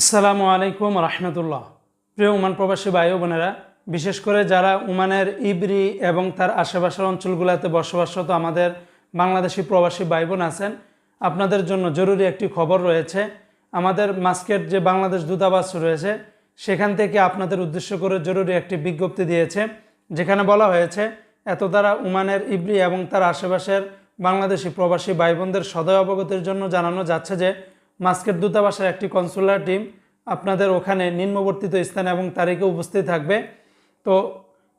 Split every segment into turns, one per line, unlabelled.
আসসালামু আলাইকুম রহমতুল্লাহ। প্রিয় উমান প্রবাসী ভাই বোনেরা, বিশেষ করে যারা উমানের ইবরি এবং তার আশেপাশের অঞ্চলগুলোতে বসবাসরত আমাদের বাংলাদেশি প্রবাসী ভাই বোন আছেন, আপনাদের জন্য জরুরি একটি খবর রয়েছে। আমাদের মাস্কেট যে বাংলাদেশ দূতাবাস রয়েছে, সেখান থেকে আপনাদের উদ্দেশ্য করে জরুরি একটি বিজ্ঞপ্তি দিয়েছে, যেখানে বলা হয়েছে, এত দ্বারা উমানের ইবরি এবং তার আশেপাশের বাংলাদেশি প্রবাসী ভাই বোনদের সদয় অবগতির জন্য জানানো যাচ্ছে যে মাস্কেট দূতাবাসের একটি কনসুলার টিম আপনাদের ওখানে নিম্নবর্তিত স্থানে এবং তারিখে উপস্থিত থাকবে। তো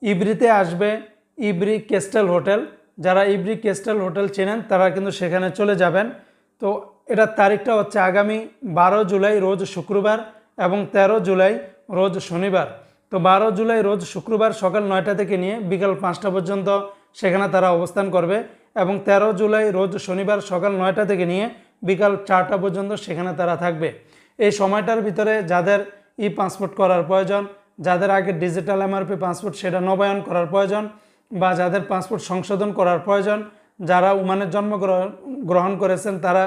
ইবরিতে আসবে ইবরি কেস্টেল হোটেল। যারা ইবরি কেস্টেল হোটেল চেনেন, তারা কিন্তু সেখানে চলে যাবেন। তো এটার তারিখটা হচ্ছে আগামী বারো জুলাই রোজ শুক্রবার এবং ১৩ জুলাই রোজ শনিবার। তো বারো জুলাই রোজ শুক্রবার সকাল নয়টা থেকে নিয়ে বিকাল পাঁচটা পর্যন্ত সেখানে তারা অবস্থান করবে এবং ১৩ জুলাই রোজ শনিবার সকাল নয়টা থেকে নিয়ে বিকাল চারটা পর্যন্ত সেখানে তারা থাকবে। এই সময়টার ভিতরে যাদের ই পাসপোর্ট করার প্রয়োজন, যাদের আগে ডিজিটাল এমআরপি পাসপোর্ট সেটা নবায়ন করার প্রয়োজন বা যাদের পাসপোর্ট সংশোধন করার প্রয়োজন, যারা উমানের জন্মগ্রহণ গ্রহণ করেছেন তারা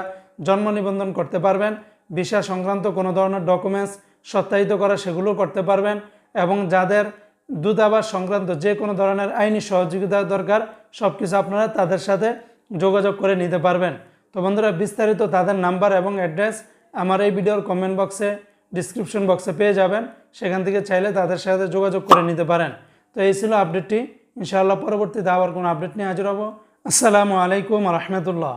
জন্ম নিবন্ধন করতে পারবেন, ভিসা সংক্রান্ত কোনো ধরনের ডকুমেন্টস সত্যায়িত করা সেগুলো করতে পারবেন এবং যাদের দূতাবাস সংক্রান্ত যে কোনো ধরনের আইনি সহযোগিতা দরকার সব কিছু আপনারা তাদের সাথে যোগাযোগ করে নিতে পারবেন। তো বন্ধুরা, বিস্তারিত তাদের নাম্বার এবং অ্যাড্রেস আমার এই ভিডিওর কমেন্ট বক্সে ডিসক্রিপশন বক্সে পেয়ে যাবেন। সেখান থেকে চাইলে তাদের সাথে যোগাযোগ করে নিতে পারেন। তো এই ছিল আপডেটটি ইনশাআল্লাহ পরবর্তীতে আবার কোনো আপডেট নিয়ে হাজির হব। আসসালামু আলাইকুম রহমতুল্লাহ।